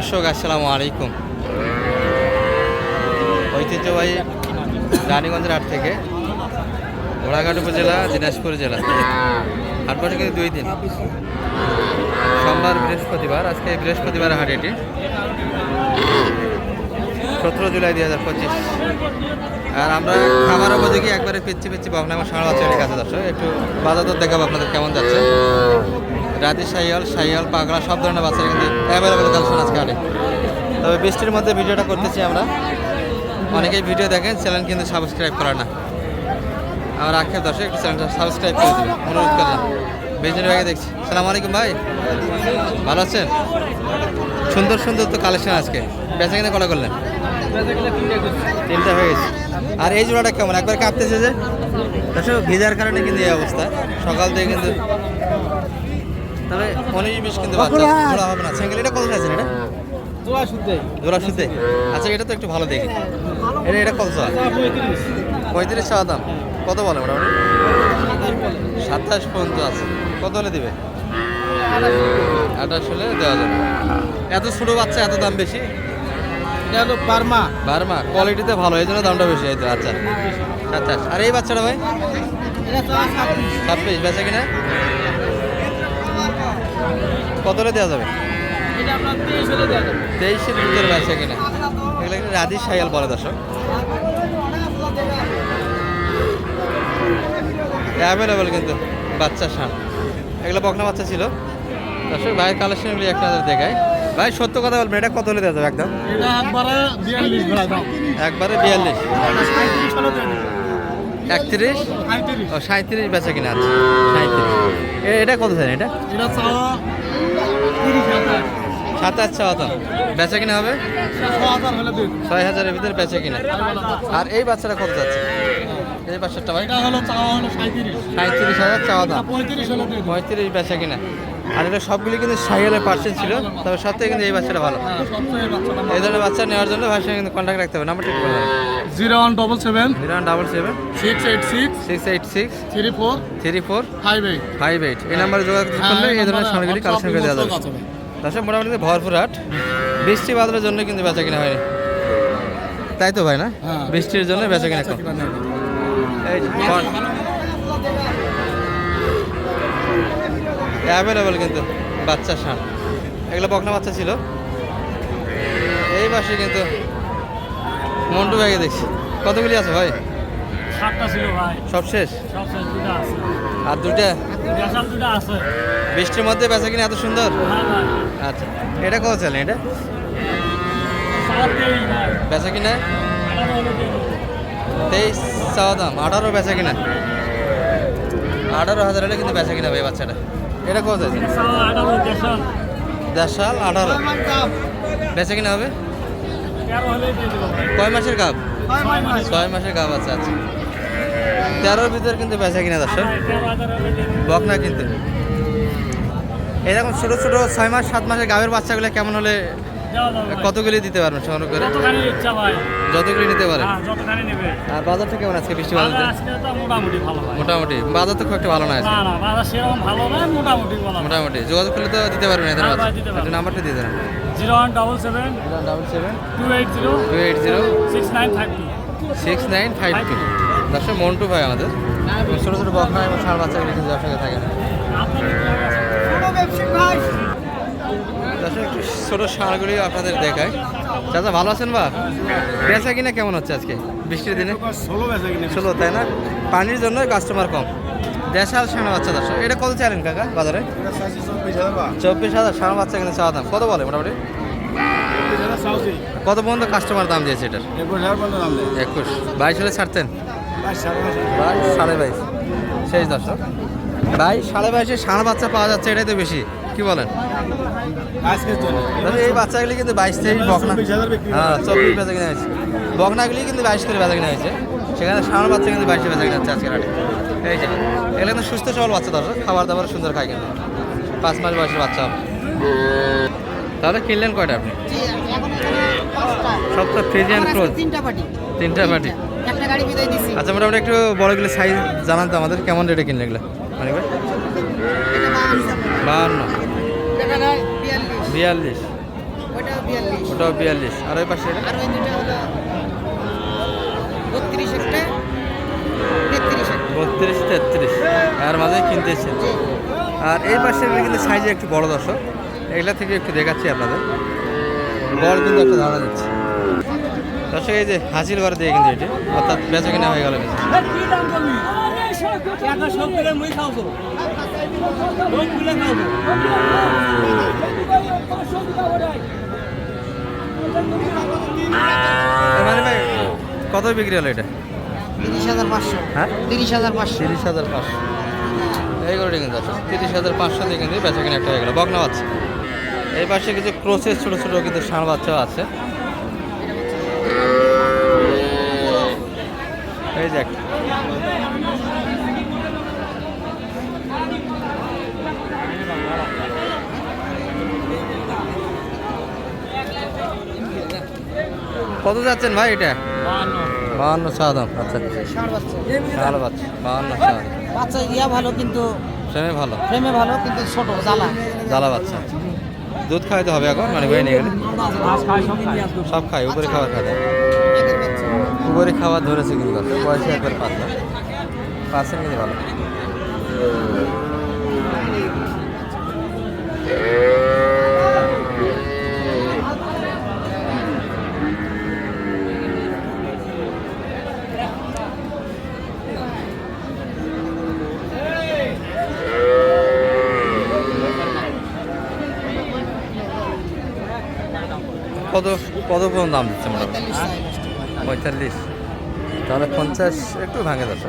দর্শক, আসসালামু আলাইকুম। ঐতিহ্যবাহী রানীগঞ্জের হাট থেকে ঘোড়াঘাট উপজেলা, দিনাজপুর জেলা। হাট বসে কিন্তু দুই দিন। সোমবার বৃহস্পতিবার, আজকে বৃহস্পতিবার হাট এটি। সতেরো জুলাই দুই হাজার পঁচিশ। আর আমরা খামার উপযোগী একবারে পিচ্ছি পিচ্ছি বকনা আমার ষাঁড় বাচ্চা কাছে দর্শক, একটু বাজার দর দেখাবো আপনাদের কেমন যাচ্ছে। রাতি সাইয়াল সাইয়াল, পাগলা, সব ধরনের বাচ্চা কিন্তু অ্যাভেলেবেল কালেকশন আজকে আনে তবে বৃষ্টির মধ্যে ভিডিওটা করতেছি আমরা। অনেকেই ভিডিও দেখেন চ্যানেল কিন্তু সাবস্ক্রাইব করে না। আমার আক্ষেপ দর্শক, একটু চ্যানেলটা সাবস্ক্রাইব করে দেবেন। অনুরোধ করলাম। বেজনি ভাইকে দেখছি। সালাম আলাইকুম ভাই। ভালো আছেন? সুন্দর সুন্দর তো কালেকশন আজকে। বেচা কিনে কলা করলেন? তিনটা হয়ে গেছে। আর এই জোড়াটা কেমন? একবার কাঁপতেছে যে। ভিজার কারণে কিন্তু এই অবস্থা। সকাল থেকে কিন্তু তবে উনিশ বিশ কিন্তু জোড়া হবে না। সিঙ্গেল এটা কত চাইছেন এটা জোড়া শুদ্ধে আচ্ছা এটা তো একটু ভালো দেখি। এটা এটা কত? চাওয়া পঁয়ত্রিশ। চাওয়া দাম। কত বলে মোটামুটি? সাতাশ পর্যন্ত আছে কত হলে দিবে? আঠাশ হলে দেওয়া যাবে। এত ছোটো বাচ্চা এত দাম বেশি? বার্মা। বারমা কোয়ালিটিতে ভালো এই জন্য দামটা বেশি হয়তো। আচ্ছা। আচ্ছা আর এই বাচ্চাটা ভাই? ছাব্বিশ। বেচা কিনা? কত হলে দেওয়া যাবে। তেইশের ভিতরে বেচা কিনা? এগুলো কিন্তু রাধি সাইয়াল বলে দর্শক। অ্যাভেলেবেল কিন্তু বাচ্চা সান এগুলো বকনা বাচ্চা ছিল। দর্শক ভাইয়ের কালেকশনগুলি একটা নজর দেখায় ভাই সত্য কথা বলবেন এটা কত হলে দেওয়া যাবে একদম? একবারে বিয়াল্লিশ একবারে বিয়াল্লিশ। একত্রিশ? ও সাঁত্রিশ বেচা কিনা আছে। সাঁত্রিশ এ- এটা কত স্যার এটা? হাজার। সাতাশ চাওয়া দাম বেচা কিনা হবে? ছ হাজার ছয় হাজারের ভিতরে বেচা কিনা। আর এই বাচ্চাটা কত যাচ্ছে? এই বাচ্চাটা ভাই সাঁত্রিশ হাজার চাওয়া দাম পঁয়ত্রিশ বেচা কিনা। আর এটা সবগুলি কিন্তু সাইকেলের পার্সেন্ট ছিল তবে সব থেকে কিন্তু এই বাচ্চাটা ভালো। হ্যাঁ এই ধরনের বাচ্চা নেওয়ার জন্য ভাইয়ের সঙ্গে কিন্তু কন্ট্যাক্ট রাখতে হবে নাম্বার ঠিক করবেন zero one double seven zero double seven six eight six six eight six three four three four five eight five eight এই নাম্বারে যোগাযোগ করলে এই ধরনের সামগ্রী কালেকশন করে দেওয়া যাবে। তাছাড়া মোটামুটি ভরপুর হাট। বৃষ্টি বাদলের জন্য কিন্তু বেচা কিনা হয়নি। তাই তো ভাই না? হ্যাঁ। বৃষ্টির জন্য বেচা কিনা এই অ্যাভেলেবেল কিন্তু বাচ্চা সান এগুলো বকনা বাচ্চা ছিল। এই পাশে কিন্তু মন্টু ভাইকে দেখছি। কতগুলি আছে ভাই? সাতটা ছিল ভাই। সব শেষ? সব শেষ দুটা আছে। আর দুটা আছে। বৃষ্টির মধ্যে বেচা কিনা এত সুন্দর? হ্যাঁ আচ্ছা এটা কত চলে এটা? বেচা কিনা? তেইশ চাওয়া দাম আঠারো বেচা কিনা। আঠারো হাজার হলে কিন্তু বেচা কিনা ভাই বাচ্চাটা। এটা কত আছে চাওয়া আঠারো দেড় সাল আঠারো। বেচা কিনা হবে? কয় মাসের কাপ? ছয় মাসের। কাপ আছে আচ্ছা। তেরোর ভিতরে কিন্তু বেচা কিনা দর্শক। বক না কিন্তু এরকম ছোটো ছোটো ছয় মাস সাত মাসের গাভের বাচ্চাগুলো কেমন হলে। কতগুলি দিতে পারবেন সংগ্রহ করে? যতগুলি নিতে পারেন? হ্যাঁ আর বাজারটা কেমন আজকে বৃষ্টি মোটামুটি ভালো মোটামুটি? বাজার তো খুব একটা ভালো না না না না মোটামুটি যোগাযোগ করলে তো দিতে পারবেন এদের হ্যাঁ। নাম্বারটা দিয়ে দেন। Zero one double seven double seven two eight zero two eight zero six nine five two. Six nine five two. দর্শক মন্টু ভাই আমাদের। ছোটো ছোটো বকনা এবং বাচ্চাগুলি কিন্তু থাকে দর্শক একটু ছোটো ষাঁড়গুলি আপনাদের দেখায় চাচা ভালো আছেন বা? বেচা কিনা কেমন হচ্ছে আজকে? বৃষ্টির দিনে? ষোলো তাই না? পানির জন্য কাস্টমার কম। দেশাল ষাঁড় বাচ্চা দর্শক এটা কত চাইলেন কাকা বাজারে? চব্বিশ হাজার ষাঁড় বাচ্চা কিনে চাওয়া দাম। কত বলে মোটামুটি? কত পর্যন্ত কাস্টমার দাম দিয়েছে এটার? একুশ বাইশ হলে ছাড়তেন? বাইশ সাড়ে বাইশ। শেষ দর্শক। বাইশ সাড়ে বাইশে ষাঁড় বাচ্চা পাওয়া যাচ্ছে এটাই তো বেশি। কি বলেন? এই বাচ্চাগুলি কিন্তু বাইশ তেইশ বকনা। হ্যাঁ চব্বিশ বেচা কিনা হয়েছে। বকনাগুলি কিন্তু বাইশ করে বেচা কিনা হয়েছে। সেখানে ষাঁড় বাচ্চা কিন্তু বাইশে বেচা কিনা হচ্ছে আজকের হাটে। এই যে এগুলো কিন্তু সুস্থ সবল বাচ্চা দর্শক। খাবার দাবার সুন্দর খায় কিন্তু। পাঁচ মাস বয়সের বাচ্চা হবে। তাহলে কিনলেন কয়টা আপনি? সব তো ফ্রিজিয়ান ক্রোজ তিনটা পার্টি। তিনটা পাটি একটা গাড়ি বিদায় দিছি। আচ্ছা মোটামুটি একটু বড়গুলো সাইজ জানান তো আমাদের কেমন রেটে কিনলে এগুলো? মানে বাহান্ন। বিয়াল্লিশ। বিয়াল্লিশ ওটা বিয়াল্লিশ। ওটাও বিয়াল্লিশ। আর ওই পাশে? আর ওই দুটা হলো বত্রিশ একটা বত্রিশ তেত্রিশ। আর মাঝে কিনতে এসেছেন। আর এই পাশে কিন্তু সাইজে একটু বড় দর্শক। এগুলা থেকে একটু দেখাচ্ছি আপনাদের। বল কিন্তু একটা ধারণা দিচ্ছে। দর্শক এই যে হাসির ঘরে দিয়ে কিন্তু এটি। অর্থাৎ বেচা কিনা হয়ে গেল কিন্তু। কত বিক্রি হলো এটা? তিরিশ হাজার পাঁচশো। হ্যাঁ? তিরিশ হাজার পাঁচশো। তিরিশ হাজার পাঁচশো। এই গরুটি কিন্তু আছে। তিরিশ হাজার পাঁচশো দিয়ে কিন্তু বেচা কিনা একটা হয়ে গেলো। বকনা বাচ্চা। এই পাশে কিছু ক্রোসেস ছোটো ছোটো কিন্তু ষাঁড় বাচ্চাও আছে। এই যে একটা। কত যাচ্ছেন ভাই এটা? বাহান্ন। চা দাম আচ্ছা। ভালো বাচ্চা। বাহান্ন চা বাচ্চা ইয়া ভালো কিন্তু সেমে ভালো। ফ্রেমে ভালো কিন্তু ছোট জ্বালা। জ্বালা বাচ্চা। দুধ খাওয়াইতে হবে এখন? মানে বয়ে নিয়ে গেলে সব খায়। উপরে খাবার খায় উপরে খাবার ধরেছে কিন্তু বয়সে একবার পাঁচের কিন্তু ভালো? কত কত পর্যন্ত দাম দিচ্ছে মোটামুটি? পঁয়তাল্লিশ। তাহলে পঞ্চাশ একটু ভাঙে দশ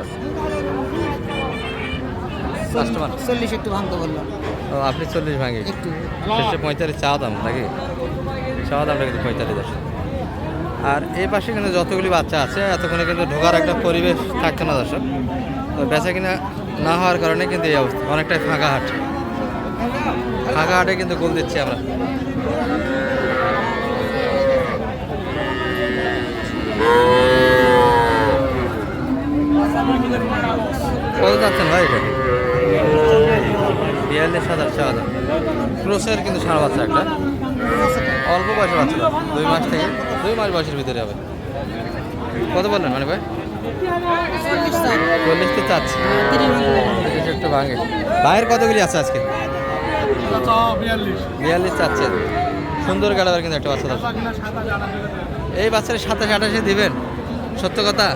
কাস্টমার চল্লিশ একটু ভাঙতে বললাম ও আপনি চল্লিশ ভাঙে। একটু। পঁয়তাল্লিশ চাওয়া দাম নাকি? চাওয়া দামটা কিন্তু পঁয়তাল্লিশ দশ। আর এই পাশে কিন্তু যতগুলি বাচ্চা আছে এতক্ষণে কিন্তু ঢোকার একটা পরিবেশ থাকছে না দর্শক। তো বেচা কিনা না হওয়ার কারণে কিন্তু এই অবস্থা অনেকটাই ফাঁকা হাট। ফাঁকা হাটে কিন্তু গোল দিচ্ছি আমরা। কত যাচ্ছেন ভাই এটা? বিয়াল্লিশ হাজার চাওয়া দাম ক্রোসের কিন্তু সারা বাচ্চা একটা। অল্প বয়সের বাচ্চা। দুই মাস থেকে দুই মাস বয়সের ভিতরে হবে। কত বললেন মানে ভাই? চল্লিশ তো চাচ্ছি। একটু ভাঙে। ভাইয়ের কতগুলি আছে আজকে? বিয়াল্লিশ। বিয়াল্লিশ চাচ্ছে সুন্দর গাড়াবার কিন্তু একটা বাচ্চা আছে এই বাচ্চার সাতাশ আঠাশে দিবেন? সত্য কথা?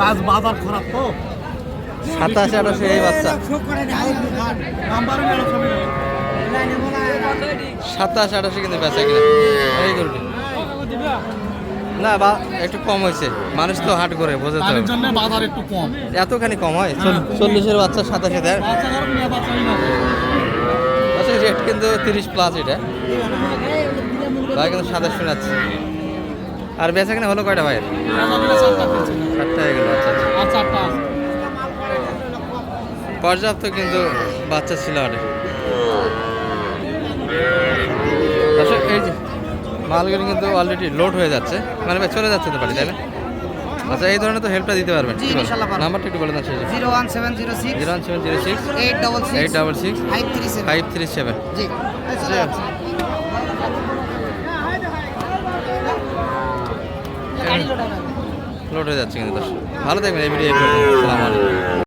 বাস বাজার খারাপ তো। সাতাশ আঠাশে এই বাচ্চা। সাতাশ আঠাশে কিন্তু বেচা কিনা। এই গরুটি। না বা একটু কম হয়েছে। মানুষ তো হাট করে জন্য বাজার একটু কম। এতখানি কম হয়? চল্লিশের বাচ্চা সাতাশে দেয়। আচ্ছা রেট কিন্তু তিরিশ প্লাস এটা। ভাই কিন্তু সাতাশ শোনাচ্ছে আর বেচা কিনা হলো কয়টা ভাইয়ের? চারটা হয়ে গেল আচ্ছা আচ্ছা। পর্যাপ্ত কিন্তু বাচ্চা ছিল আরে এই যে মালগুলো কিন্তু অলরেডি লোড হয়ে যাচ্ছে। মানে ভাই চলে যাচ্ছে তো বাড়ি তাই না? আচ্ছা এই ধরনের তো হেল্পটা দিতে পারবেন। নাম্বারটা একটু বলে দেন শেষে। Zero one seven zero six zero one seven zero six eight double eight double six five three seven. Five three seven. জি চলে যাচ্ছে গাড়ি লোড হয়ে যাচ্ছে। কিন্তু দর্শক। ভালো থাকবেন এই ভিডিও এই আসসালামু আলাইকুম।